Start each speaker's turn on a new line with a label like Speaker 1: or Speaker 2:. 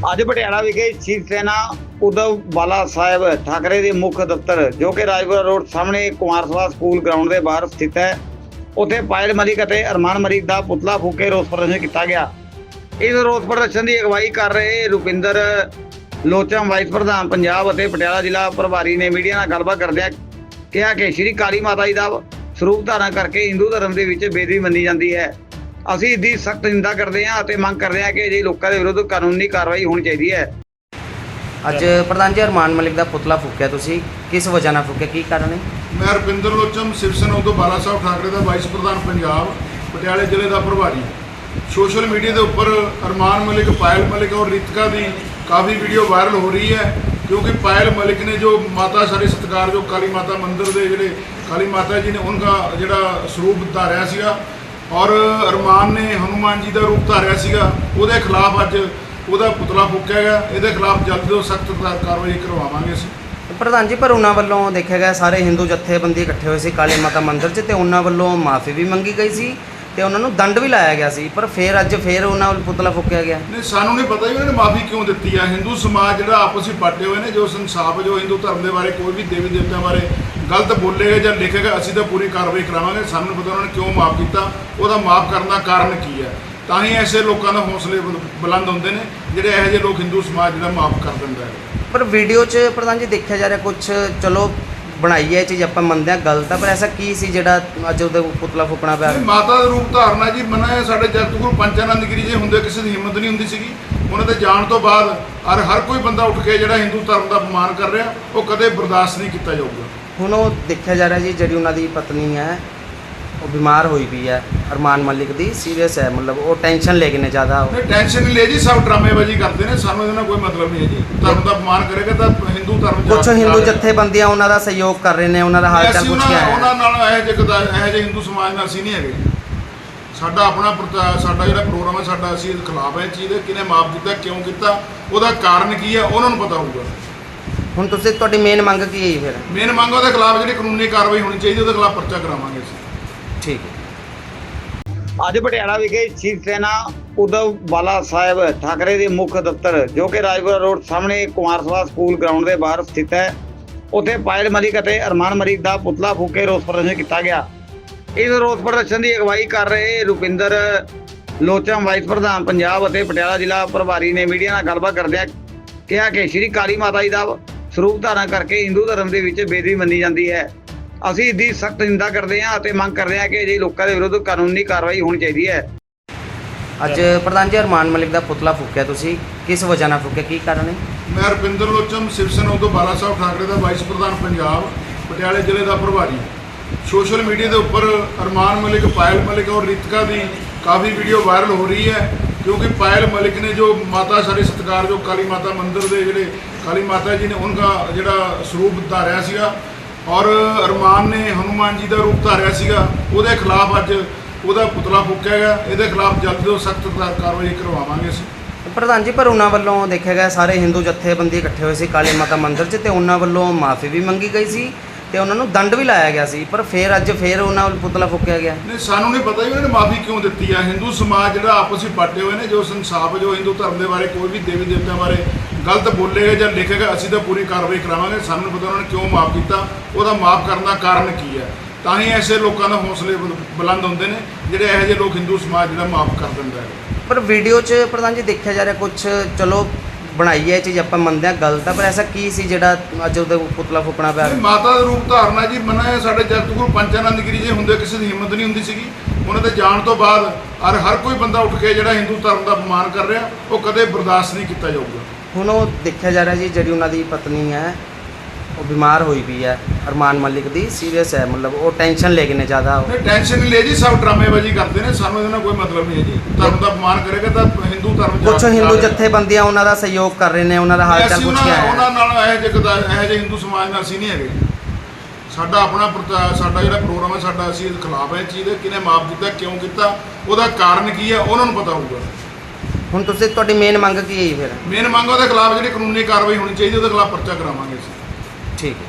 Speaker 1: ਅੱਜ ਪਟਿਆਲਾ ਵਿਖੇ ਸ਼ਿਵ ਸੈਨਾ ਉਦਵ ਬਾਲਾ ਸਾਹਿਬ ਠਾਕਰੇ ਦੇ ਮੁੱਖ ਦਫ਼ਤਰ, ਜੋ ਕਿ ਰਾਜਪੁਰਾ ਰੋਡ ਸਾਹਮਣੇ ਕੁਮਾਰਸਵਾ ਸਕੂਲ ਗਰਾਊਂਡ ਦੇ ਬਾਹਰ ਸਥਿਤ ਹੈ। ਉੱਥੇ ਪਾਇਲ ਮਲਿਕ ਅਤੇ ਅਰਮਾਨ ਮਲਿਕ ਦਾ ਪੁਤਲਾ ਫੂਕੇ ਰੋਸ ਪ੍ਰਦਰਸ਼ਨ ਕੀਤਾ ਗਿਆ। ਇਸ ਰੋਸ ਪ੍ਰਦਰਸ਼ਨ ਦੀ ਅਗਵਾਈ ਕਰ ਰਹੇ ਰੁਪਿੰਦਰ ਲੋਚਮ, ਵਾਈਸ ਪ੍ਰਧਾਨ ਪੰਜਾਬ ਅਤੇ ਪਟਿਆਲਾ ਜ਼ਿਲ੍ਹਾ ਪ੍ਰਭਾਰੀ ਨੇ ਮੀਡੀਆ ਨਾਲ ਗੱਲਬਾਤ ਕਰਦਿਆਂ ਕਿਹਾ ਕਿ ਸ਼੍ਰੀ ਕਾਲੀ ਮਾਤਾ ਜੀ ਦਾ ਸਰੂਪ ਧਾਰਨ ਕਰਕੇ ਹਿੰਦੂ ਧਰਮ ਦੇ ਵਿੱਚ ਬੇਦਬੀ ਮੰਨੀ ਜਾਂਦੀ ਹੈ। ਅਸੀਂ ਇਸ ਦੀ ਸਖਤ ਨਿੰਦਾ ਕਰਦੇ ਹਾਂ ਅਤੇ ਮੰਗ ਕਰਦੇ ਹਾਂ ਕਿ ਅਜਿਹੇ ਲੋਕਾਂ ਦੇ ਵਿਰੁੱਧ ਕਾਨੂੰਨੀ ਕਾਰਵਾਈ ਹੋਣੀ ਚਾਹੀਦੀ ਹੈ।
Speaker 2: ਅੱਜ ਪ੍ਰਧਾਨ ਜੀ ਅਰਮਾਨ ਮਲਿਕ ਦਾ ਪੁਤਲਾ ਫੂਕਿਆ ਤੁਸੀਂ। ਕਿਸ ਵਜ੍ਹਾ ਨਾਲ ਫੂਕਿਆ? ਕੀ ਕਾਰਨ ਹੈ?
Speaker 3: ਮੈਂ ਰੁਪਿੰਦਰ ਲੋਚਮ ਸ਼ਿਵ ਸੈਨਾ ਉਦੋਂ ਬਾਲਾ ਸਾਹਿਬ ਠਾਕਰੇ ਦਾ ਵਾਈਸ ਪ੍ਰਧਾਨ ਪੰਜਾਬ ਪਟਿਆਲੇ ਜ਼ਿਲ੍ਹੇ ਦਾ ਪ੍ਰਭਾਰੀ। ਸੋਸ਼ਲ ਮੀਡੀਆ ਦੇ ਉੱਪਰ ਅਰਮਾਨ ਮਲਿਕ ਪਾਇਲ ਮਲਿਕ ਔਰ ਰਿਤਿਕਾ ਦੀ ਕਾਫੀ ਵੀਡੀਓ ਵਾਇਰਲ ਹੋ ਰਹੀ ਹੈ ਕਿਉਂਕਿ ਪਾਇਲ ਮਲਿਕ ਨੇ ਜੋ ਮਾਤਾ ਸਾਡੇ ਸਤਿਕਾਰ ਜੋ ਕਾਲੀ ਮਾਤਾ ਮੰਦਿਰ ਦੇ ਜਿਹੜੇ ਕਾਲੀ ਮਾਤਾ ਜੀ ਨੇ ਉਹਨਾਂ ਜਿਹੜਾ ਸਰੂਪ ਧਾਰਿਆ ਸੀਗਾ ਔਰ ਅਰਮਾਨ ਨੇ ਹਨੂਮਾਨ ਜੀ ਦਾ ਰੂਪ ਧਾਰਿਆ ਸੀਗਾ ਉਹਦੇ ਖਿਲਾਫ ਅੱਜ ਉਹਦਾ ਪੁਤਲਾ ਫੂਕਿਆ ਗਿਆ ਇਹਦੇ ਖਿਲਾਫ ਜਲਦ ਤੋਂ ਸਖਤ ਕਾਰਵਾਈ ਕਰਵਾਵਾਂਗੇ ਅਸੀਂ।
Speaker 2: ਪ੍ਰਧਾਨ ਜੀ ਪਰ ਉਹਨਾਂ ਵੱਲੋਂ ਦੇਖਿਆ ਗਿਆ ਸਾਰੇ ਹਿੰਦੂ ਜਥੇਬੰਦੀ ਇਕੱਠੇ ਹੋਏ ਸੀ ਕਾਲੀ ਮਾਤਾ ਮੰਦਿਰ 'ਚ ਤੇ ਉਹਨਾਂ ਵੱਲੋਂ ਮਾਫੀ ਵੀ ਮੰਗੀ ਗਈ ਸੀ ਤੇ ਉਹਨਾਂ ਨੂੰ ਦੰਡ ਵੀ ਲਾਇਆ ਗਿਆ ਸੀ ਪਰ ਫੇਰ ਅੱਜ ਫੇਰ ਉਹਨਾਂ ਵੱਲ ਪੁਤਲਾ ਫੂਕਿਆ ਗਿਆ।
Speaker 3: ਨਹੀਂ ਸਾਨੂੰ ਨਹੀਂ ਪਤਾ ਜੀ ਉਹਨਾਂ ਨੇ ਮਾਫੀ ਕਿਉਂ ਦਿੱਤੀ ਆ। ਹਿੰਦੂ ਸਮਾਜ ਜਿਹੜਾ ਆਪਸ ਵਿੱਚ ਪਾਟੇ ਹੋਏ ਨੇ ਜੋ ਸੰਸਾਪ ਜੋ ਹਿੰਦੂ ਧਰਮ ਦੇ ਬਾਰੇ ਕੋਈ ਵੀ ਦੇਵੀ ਦੇਵਤਿਆਂ ਬਾਰੇ ਗਲਤ ਬੋਲੇਗਾ ਜਾਂ ਲਿਖੇਗਾ ਅਸੀਂ ਤਾਂ ਪੂਰੀ ਕਾਰਵਾਈ ਕਰਾਵਾਂਗੇ। ਸਾਨੂੰ ਪਤਾ ਉਹਨਾਂ ਨੇ ਕਿਉਂ ਮਾਫ ਕੀਤਾ। ਉਹਦਾ ਮਾਫ ਕਰਨ ਦਾ ਕਾਰਨ ਕੀ ਹੈ? ਤਾਂ ਹੀ ਐਸੇ ਲੋਕਾਂ ਦਾ ਹੌਸਲੇ ਬੁਲ- ਬੁਲੰਦ ਹੁੰਦੇ ਨੇ ਜਿਹੜੇ ਇਹੋ ਜਿਹੇ ਲੋਕ ਹਿੰਦੂ ਸਮਾਜ ਜਿਹੜਾ ਮਾਫ ਕਰ ਦਿੰਦਾ ਹੈ।
Speaker 2: ਪਰ ਵੀਡੀਓ 'ਚ ਪ੍ਰਧਾਨ ਜੀ ਦੇਖਿਆ ਜਾ ਰਿਹਾ ਕੁਝ ਚਲੋ ਬਣਾਈ ਹੈ ਚੀਜ਼ ਆਪਾਂ ਮੰਨਦੇ ਹਾਂ ਗਲਤ ਆ ਪਰ ਐਸਾ ਕੀ ਸੀ ਜਿਹੜਾ ਅੱਜ ਉਹਦੇ ਪੁਤਲਾ ਫੂਕਣਾ ਪਿਆ?
Speaker 3: ਮਾਤਾ ਦਾ ਰੂਪ ਧਾਰਨਾ ਜੀ ਮਨਾ ਸਾਡੇ ਜਗਤ ਗੁਰੂ ਪੰਚਾਨੰਦ ਗਿਰੀ ਜੀ ਹੁੰਦੇ ਕਿਸੇ ਦੀ ਹਿੰਮਤ ਨਹੀਂ ਹੁੰਦੀ ਸੀਗੀ। ਉਹਨਾਂ ਦੇ ਜਾਣ ਤੋਂ ਬਾਅਦ ਹਰ ਹਰ ਕੋਈ ਬੰਦਾ ਉੱਠ ਕੇ ਜਿਹੜਾ ਹਿੰਦੂ ਧਰਮ ਦਾ ਅਪਮਾਨ ਕਰ ਰਿਹਾ ਉਹ ਕਦੇ ਬਰਦਾਸ਼ਤ ਨਹੀਂ ਕੀਤਾ ਜਾਊਗਾ।
Speaker 2: ਹੁਣ ਉਹ ਦੇਖਿਆ ਜਾ ਰਿਹਾ ਜੀ ਜਿਹੜੀ ਉਹਨਾਂ ਦੀ ਪਤਨੀ ਹੈ ਉਹ ਬਿਮਾਰ ਹੋਈ ਪਈ ਹੈ। ਅਰਮਾਨ ਮਲਿਕ ਦੀ ਸੀਰੀਅਸ ਹੈ ਮਤਲਬ ਉਹ ਟੈਨਸ਼ਨ ਲੈ ਕੇ ਨੇ ਜ਼ਿਆਦਾ
Speaker 3: ਨਹੀਂ ਟੈਨਸ਼ਨ ਨਹੀਂ ਲੈ ਜੀ ਸਭ ਡਰਾਮੇਬਾਜ਼ੀ ਕਰਦੇ ਨੇ ਸਾਨੂੰ ਇਹਦੇ ਨਾਲ ਕੋਈ ਮਤਲਬ ਨਹੀਂ ਹੈ ਜੀ। ਧਰਮ ਦਾ ਅਪਮਾਨ ਕਰੇਗਾ ਤਾਂ ਹਿੰਦੂ ਧਰਮ ਜਾ-
Speaker 2: ਕੁਝ ਹਿੰਦੂ
Speaker 3: ਜਾ।
Speaker 2: ਜਥੇਬੰਦੀਆਂ ਉਹਨਾਂ ਦਾ ਸਹਿਯੋਗ ਕਰ ਰਹੇ ਨੇ ਉਹਨਾਂ ਦਾ ਹਾਲ ਚਾਲ
Speaker 3: ਅਸੀਂ
Speaker 2: ਪੁੱਛ ਕੇ
Speaker 3: ਉਹਨਾਂ
Speaker 2: ਹਾਂ।
Speaker 3: ਨਾਲ ਇਹੋ ਜਿਹੇ ਕਦਾ ਇਹੋ ਜਿਹੇ ਹਿੰਦੂ ਸਮਾਜ ਨਾਲ ਅਸੀਂ ਨਹੀਂ ਹੈਗੇ। ਸਾਡਾ ਆਪਣਾ ਸਾਡਾ ਜਿਹੜਾ ਪ੍ਰੋਗਰਾਮ ਹੈ ਸਾਡਾ ਅਸੀਂ ਖਿਲਾਫ ਹੈ ਇਹ ਚੀਜ਼ ਦੇ। ਕਿਹਨੇ ਮਾਫ ਕੀਤਾ ਕਿਉਂ ਕੀਤਾ ਉਹਦਾ ਕਾਰਨ ਕੀ ਹੈ ਉਹਨਾਂ ਨੂੰ ਪਤਾ ਹੋਊਗਾ।
Speaker 2: ਹੁਣ ਤੁਸੀਂ ਤੁਹਾਡੀ ਮੇਨ ਮੰਗ ਕੀ ਹੈ ਜੀ ਫਿਰ?
Speaker 3: ਮੇਨ ਮੰਗ ਉਹਦੇ ਖਿਲਾਫ ਜਿਹੜੀ ਕਾਨੂੰਨੀ ਕਾਰਵਾਈ ਹੋਣੀ ਚਾਹੀਦੀ ਉਹਦੇ ਖਿਲਾਫ ਪਰਚਾ ਕਰਾਵਾਂਗੇ ਅਸੀਂ।
Speaker 2: ਠੀਕ ਹੈ।
Speaker 1: ਅੱਜ ਪਟਿਆਲਾ ਵਿਖੇ ਸ਼ਿਵ ਸੈਨਾ ਉਦਵ ਬਾਲਾ ਸਾਹਿਬ ਠਾਕਰੇ ਦੇ ਮੁੱਖ ਦਫ਼ਤਰ ਜੋ ਕਿ ਰਾਜਪੁਰਾ ਰੋਡ ਸਾਹਮਣੇ ਕੁਮਾਰਸਵਾ ਸਕੂਲ ਗਰਾਊਂਡ ਦੇ ਬਾਹਰ ਸਥਿਤ ਹੈ ਉੱਥੇ ਪਾਇਲ ਮਲਿਕ ਅਤੇ ਅਰਮਾਨ ਮਲਿਕ ਦਾ ਪੁਤਲਾ ਫੂਕੇ ਰੋਸ ਪ੍ਰਦਰਸ਼ਨ ਕੀਤਾ ਗਿਆ। ਇਸ ਰੋਸ ਪ੍ਰਦਰਸ਼ਨ ਦੀ ਅਗਵਾਈ ਕਰ ਰਹੇ ਰੁਪਿੰਦਰ ਲੋਚਮ ਵਾਈਸ ਪ੍ਰਧਾਨ ਪੰਜਾਬ ਅਤੇ ਪਟਿਆਲਾ ਜ਼ਿਲ੍ਹਾ ਪ੍ਰਭਾਰੀ ਨੇ ਮੀਡੀਆ ਨਾਲ ਗੱਲਬਾਤ ਕਰਦਿਆਂ ਕਿਹਾ ਕਿ ਸ਼੍ਰੀ ਕਾਲੀ ਮਾਤਾ ਜੀ ਦਾ ਸਰੂਪ ਧਾਰਨ ਕਰਕੇ ਹਿੰਦੂ ਧਰਮ ਦੇ ਵਿੱਚ ਬੇਦਬੀ ਮੰਨੀ ਜਾਂਦੀ ਹੈ। ਅਸੀਂ ਇਸ ਦੀ ਸਖਤ ਨਿੰਦਾ ਕਰਦੇ ਹਾਂ ਅਤੇ ਮੰਗ ਕਰਦੇ ਹਾਂ ਕਿ ਅਜਿਹੇ ਲੋਕਾਂ ਦੇ ਵਿਰੁੱਧ ਕਾਨੂੰਨੀ ਕਾਰਵਾਈ ਹੋਣੀ ਚਾਹੀਦੀ ਹੈ।
Speaker 2: ਅੱਜ ਪ੍ਰਧਾਨ ਜੀ ਅਰਮਾਨ ਮਲਿਕ ਦਾ ਪੁਤਲਾ ਫੂਕਿਆ ਤੁਸੀਂ। ਕਿਸ ਵਜ੍ਹਾ ਨਾਲ ਫੂਕਿਆ? ਕੀ ਕਾਰਨ ਹੈ
Speaker 3: ਮੈਂ ਰੁਪਿੰਦਰ ਲੋਚਮ ਸ਼ਿਵ ਸੈਨਾ ਉਦੋਂ ਬਾਲਾ ਸਾਹਿਬ ਠਾਕਰੇ ਦਾ ਵਾਈਸ ਪ੍ਰਧਾਨ ਪੰਜਾਬ ਪਟਿਆਲੇ ਜ਼ਿਲ੍ਹੇ ਦਾ ਪ੍ਰਭਾਰੀ। ਸੋਸ਼ਲ ਮੀਡੀਆ ਦੇ ਉੱਪਰ ਅਰਮਾਨ ਮਲਿਕ, ਪਾਇਲ ਮਲਿਕ ਔਰ ਰਿਤਿਕਾ ਦੀ ਕਾਫੀ ਵੀਡੀਓ ਵਾਇਰਲ ਹੋ ਰਹੀ ਹੈ, ਕਿਉਂਕਿ ਪਾਇਲ ਮਲਿਕ ਨੇ ਜੋ ਮਾਤਾ ਸਾਡੇ ਸਤਿਕਾਰ, ਜੋ ਕਾਲੀ ਮਾਤਾ ਮੰਦਿਰ ਦੇ ਜਿਹੜੇ ਕਾਲੀ ਮਾਤਾ ਜੀ ਨੇ, ਉਹਨਾਂ ਜਿਹੜਾ ਸਰੂਪ ਧਾਰਿਆ ਸੀਗਾ ਔਰ ਅਰਮਾਨ ਨੇ ਹਨੂਮਾਨ ਜੀ ਦਾ ਰੂਪ ਧਾਰਿਆ ਸੀਗਾ, ਉਹਦੇ ਖਿਲਾਫ ਅੱਜ ਉਹਦਾ ਪੁਤਲਾ ਫੂਕਿਆ ਗਿਆ, ਇਹਦੇ ਖਿਲਾਫ ਜਲਦ ਤੋਂ ਸਖਤ ਕਾਰਵਾਈ ਕਰਵਾਵਾਂਗੇ ਅਸੀਂ।
Speaker 2: ਪ੍ਰਧਾਨ ਜੀ, ਪਰ ਉਹਨਾਂ ਵੱਲੋਂ ਦੇਖਿਆ ਗਿਆ, ਸਾਰੇ ਹਿੰਦੂ ਜਥੇਬੰਦੀ ਇਕੱਠੇ ਹੋਏ ਸੀ ਕਾਲੀ ਮਾਤਾ ਮੰਦਿਰ 'ਚ ਤੇ ਉਹਨਾਂ ਵੱਲੋਂ ਮਾਫੀ ਵੀ ਮੰਗੀ ਗਈ ਸੀ। ਤੇ ਉਹਨਾਂ ਨੂੰ ਦੰਡ ਵੀ ਲਾਇਆ ਗਿਆ ਸੀ ਪਰ ਫੇਰ ਅੱਜ ਫੇਰ ਉਹਨਾਂ ਵੱਲ ਪੁਤਲਾ ਫੂਕਿਆ ਗਿਆ।
Speaker 3: ਨਹੀਂ ਸਾਨੂੰ ਨਹੀਂ ਪਤਾ ਜੀ ਉਹਨਾਂ ਨੇ ਮਾਫੀ ਕਿਉਂ ਦਿੱਤੀ ਆ। ਹਿੰਦੂ ਸਮਾਜ ਜਿਹੜਾ ਆਪਸ ਵਿੱਚ ਪਾਟੇ ਹੋਏ ਨੇ ਜੋ ਸੰਸਾਪ ਜੋ ਹਿੰਦੂ ਧਰਮ ਦੇ ਬਾਰੇ ਕੋਈ ਵੀ ਦੇਵੀ ਦੇਵਤਿਆਂ ਬਾਰੇ ਗਲਤ ਬੋਲੇਗਾ ਜਾਂ ਲਿਖੇਗਾ ਅਸੀਂ ਤਾਂ ਪੂਰੀ ਕਾਰਵਾਈ ਕਰਾਵਾਂਗੇ। ਸਾਨੂੰ ਨਹੀਂ ਪਤਾ ਉਹਨਾਂ ਨੇ ਕਿਉਂ ਮਾਫ ਕੀਤਾ। ਉਹਦਾ ਮਾਫ ਕਰਨ ਦਾ ਕਾਰਨ ਕੀ ਹੈ? ਤਾਂ ਹੀ ਐਸੇ ਲੋਕਾਂ ਦਾ ਹੌਸਲੇ ਬੁਲ- ਬੁਲੰਦ ਹੁੰਦੇ ਨੇ ਜਿਹੜੇ ਇਹੋ ਜਿਹੇ ਲੋਕ ਹਿੰਦੂ ਸਮਾਜ ਜਿਹੜਾ ਮਾਫ ਕਰ ਦਿੰਦਾ ਹੈ।
Speaker 2: ਪਰ ਵੀਡੀਓ 'ਚ ਪ੍ਰਧਾਨ ਜੀ ਦੇਖਿਆ ਜਾ ਰਿਹਾ ਕੁਝ ਚਲੋ ਬਣਾਈ ਹੈ ਇਹ ਚੀਜ਼ ਆਪਾਂ ਮੰਨਦੇ ਹਾਂ ਗਲਤ ਆ ਪਰ ਐਸਾ ਕੀ ਸੀ ਜਿਹੜਾ ਅੱਜ ਉਹਦੇ ਪੁਤਲਾ ਫੂਕਣਾ ਪਿਆ?
Speaker 3: ਮਾਤਾ ਦਾ ਰੂਪ ਧਾਰਨਾ ਜੀ ਮਨਾ ਸਾਡੇ ਜਗਤ ਗੁਰੂ ਪੰਚਾਨੰਦ ਗਿਰੀ ਜੀ ਹੁੰਦੇ ਕਿਸੇ ਦੀ ਹਿੰਮਤ ਨਹੀਂ ਹੁੰਦੀ ਸੀਗੀ। ਉਹਨਾਂ ਦੇ ਜਾਣ ਤੋਂ ਬਾਅਦ ਹਰ ਹਰ ਕੋਈ ਬੰਦਾ ਉੱਠ ਕੇ ਜਿਹੜਾ ਹਿੰਦੂ ਧਰਮ ਦਾ ਅਪਮਾਨ ਕਰ ਰਿਹਾ ਉਹ ਕਦੇ ਬਰਦਾਸ਼ਤ ਨਹੀਂ ਕੀਤਾ ਜਾਊਗਾ।
Speaker 2: ਹੁਣ ਉਹ ਦੇਖਿਆ ਜਾ ਰਿਹਾ ਜੀ ਜਿਹੜੀ ਉਹਨਾਂ ਦੀ ਪਤਨੀ ਹੈ ਉਹ ਬਿਮਾਰ ਹੋਈ ਪਈ ਹੈ ਅਰਮਾਨ ਮਲਿਕ ਦੀ ਸੀਰੀਅਸ ਹੈ ਮਤਲਬ ਉਹ ਟੈਨਸ਼ਨ ਲੈ ਕੇ ਨੇ ਜ਼ਿਆਦਾ
Speaker 3: ਨਹੀਂ ਟੈਨਸ਼ਨ ਨਹੀਂ ਲੈ ਜੀ ਸਭ ਡਰਾਮੇਬਾਜ਼ੀ ਕਰਦੇ ਨੇ ਸਾਨੂੰ ਇਹਦੇ ਨਾਲ ਕੋਈ ਮਤਲਬ ਨਹੀਂ ਹੈ ਜੀ। ਧਰਮ ਦਾ ਅਪਮਾਨ ਕਰੇਗਾ ਤਾਂ ਹਿੰਦੂ ਧਰਮ
Speaker 2: ਕੁਝ ਹਿੰਦੂ। ਜਥੇਬੰਦੀਆਂ ਉਹਨਾਂ ਦਾ ਸਹਿਯੋਗ ਕਰ ਰਹੇ ਨੇ ਉਹਨਾਂ ਦਾ ਹਾਲ ਚਾਲ
Speaker 3: ਅਸੀਂ
Speaker 2: ਪੁੱਛ ਕੇ
Speaker 3: ਉਹਨਾਂ
Speaker 2: ਹਾਂ।
Speaker 3: ਨਾਲ ਇਹੋ ਜਿਹੇ ਇਹੋ ਜਿਹੇ ਹਿੰਦੂ ਸਮਾਜ ਨਾਲ ਅਸੀਂ ਨਹੀਂ ਹੈਗੇ। ਸਾਡਾ ਆਪਣਾ ਸਾਡਾ ਜਿਹੜਾ ਪ੍ਰੋਗਰਾਮ ਹੈ ਸਾਡਾ ਅਸੀਂ ਖਿਲਾਫ ਹੈ ਚੀਜ਼ ਦੇ ਕਿਹਨੇ ਮਾਫ ਕੀਤਾ ਕਿਉਂ ਕੀਤਾ ਉਹਦਾ ਕਾਰਨ ਕੀ ਹੈ ਉਹਨਾਂ ਨੂੰ ਪਤਾ ਹੋਊਗਾ।
Speaker 2: ਹੁਣ ਤੁਸੀਂ ਤੁਹਾਡੀ ਮੇਨ ਮੰਗ ਕੀ ਹੈ ਫਿਰ?
Speaker 3: ਮੇਨ ਮੰਗ ਉਹਦੇ ਖਿਲਾਫ ਜਿਹੜੀ ਕਾਨੂੰਨੀ ਕਾਰਵਾਈ ਹੋਣੀ ਚਾਹੀਦੀ ਉਹਦੇ ਖਿਲਾਫ ਪਰਚਾ ਕਰਾਵਾਂਗੇ ਅਸੀਂ।
Speaker 2: ਠੀਕ ਹੈ